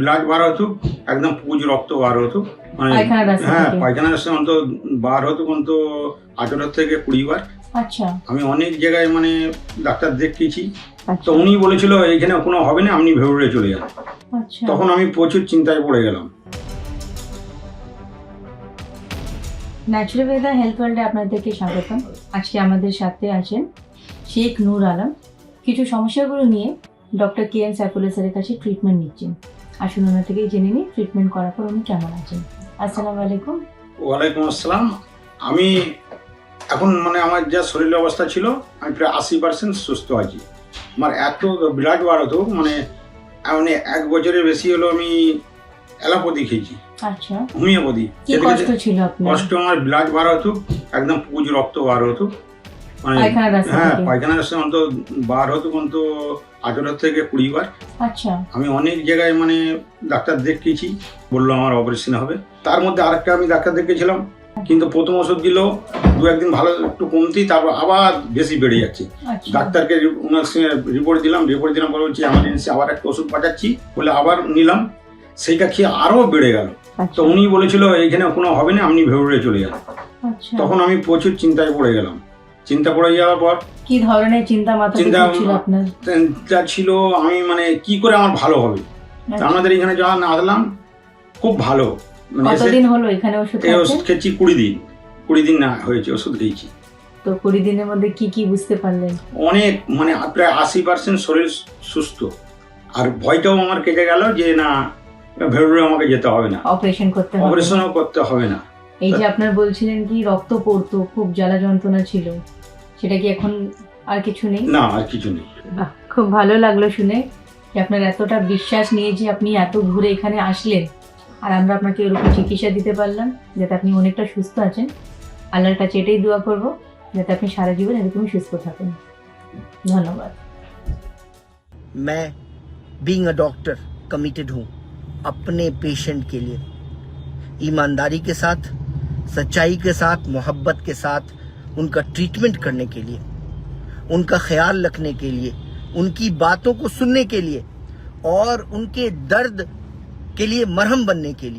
Blood বার হতো একদম পুজ রক্ত বার হতো। মানে হ্যাঁ থেকে? পায়খানার রাস্তা অন্ত বার হতো অন্ত আঠেরো থেকে কুড়ি বার। আচ্ছা। আমি অনেক জায়গায় মানে ডাক্তার দেখিয়েছি। আচ্ছা। তো উনি বলেছিল এইখানে কোনো হবে না আপনি ভেউরে চলে যান। আচ্ছা। তখন আমি প্রচুর চিন্তায় পড়ে গেলাম। ন্যাচুরালবেদা হেলথ ওয়ার্ল্ডে আপনাদেরকে স্বাগতম। আজকে আমাদের সাথে আছেন শেখ নূর আলম। কিছু সমস্যাগুলো নিয়ে ডক্টর কে এম সাইফুল্লাহ স্যারের কাছে ট্রিটমেন্ট নিচ্ছেন। আসুন ওনার থেকেই জেনে নিই ট্রিটমেন্ট করার পর উনি কেমন আছেন। আসসালামু আলাইকুম। ওয়ালাইকুম আসসালাম। আমি এখন মানে আমার যা শরীরের অবস্থা ছিল আমি প্রায় আশি পার্সেন্ট সুস্থ আছি। আমার এত ব্লাড বার হতো মানে মানে এক বছরের বেশি হলো আমি অ্যালোপ্যাথি খেয়েছি। আচ্ছা। হোমিওপ্যাথি। কষ্ট আমার ব্লাড বার হতো একদম পুজ রক্ত বার হতো। হ্যাঁ থেকে? পায়খানার রাস্তা অন্ত বার হতো অন্ত আঠেরো থেকে কুড়ি বার। আচ্ছা। আমি অনেক জায়গায় মানে ডাক্তার দেখিয়েছি বলল আমার অপারেশন হবে। তার মধ্যে আরেকটা আমি ডাক্তার দেখিয়েছিলাম কিন্তু প্রথম ওষুধ দিল দু একদিন ভালো একটু কমতি তারপর আবার বেশি বেড়ে যাচ্ছে। আচ্ছা। ডাক্তারকে ওনার সঙ্গে রিপোর্ট দিলাম রিপোর্ট দিলাম পরে বলছি এমার্জেন্সি আবার একটা ওষুধ পাঠাচ্ছি। বলে আবার নিলাম সেইটা খেয়ে আরও বেড়ে গেল। তো আচ্ছা উনি বলেছিল এইখানে কোনো হবে না আপনি ভেউরে চলে যান। তখন আমি প্রচুর চিন্তায় পড়ে গেলাম। চিন্তা পড়ে যাওয়ার পর কি ধরনের চিন্তা মাথায় চিন্তা ছিল আপনার? যা ছিল আমি মানে কি করে আমার ভালো হবে? আচ্ছা। আমাদের এখানে যখন আসলাম খুব ভালো। মানে কতদিন হলো এখানে ওষুধ ওষুধ খেয়েছি কুড়ি দিন। কুড়ি দিন না হয়েছে ওষুধ খেয়েছি। তো কুড়ি দিনের মধ্যে কি কি বুঝতে পারলেন? অনেক মানে প্রায় আশি পার্সেন্ট শরীর সুস্থ। আর ভয়টাও আমার কেটে গেল যে না ভেরুরে আমাকে যেতে হবে না। অপারেশন করতে হবে। অপারেশনও করতে হবে না। এই যে আপনার বলছিলেন কি রক্ত পড়তো খুব জ্বালা যন্ত্রণা ছিল। সেটা কি এখন আর কিছু নেই না আর কিছু নেই বাহ, খুব ভালো লাগলো শুনে যে আপনার এতটা বিশ্বাস নিয়ে যে আপনি এত ঘুরে এখানে আসলেন আর আমরা আপনাকে এরকম চিকিৎসা দিতে পারলাম যাতে আপনি অনেকটা সুস্থ আছেন আল্লাহর কাছে এটাই দোয়া করব যাতে আপনি সারা জীবন এরকমই সুস্থ থাকেন ধন্যবাদ मैं बीइंग अ डॉक्टर कमिटेड हूँ अपने पेशेंट के लिए ईमानदारी के साथ सच्चाई के साथ मोहब्बत के साथ ان کا ٹریٹمنٹ کرنے کے لیے، ان کا خیال رکھنے کے لیے، ان کی باتوں کو سننے کے لیے اور ان کے درد کے لیے مرہم بننے کے لیے۔